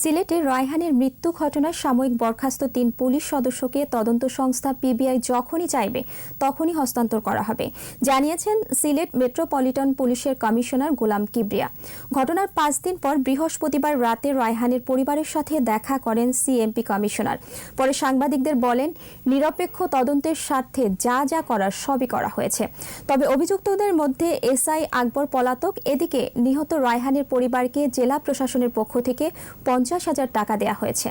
সিলেটে রায়হানের মৃত্যু ঘটনায় সাময়িক বরখাস্ত তিন পুলিশ সদস্যকে তদন্ত সংস্থা পিবিআই যখনই চাইবে, তখনই হস্তান্তর করা হবে। জানিয়েছেন সিলেট মেট্রোপলিটন পুলিশের কমিশনার গোলাম কিবরিয়া। ঘটনার পাঁচ দিন পর বৃহস্পতিবার রাতে রায়হানের পরিবারের সাথে দেখা করেন সিএমপি কমিশনার। পরে সাংবাদিকদের বলেন, নিরপেক্ষ তদন্তের স্বার্থে যা যা করার সবই করা হয়েছে। তবে অভিযুক্তদের মধ্যে এসআই আকবর পলাতক, এদিকে নিহত রায়হানের পরিবারকে জেলা প্রশাসনের পক্ষ থেকে পঞ্চাশ হাজার টাকা দেয়া হয়েছে।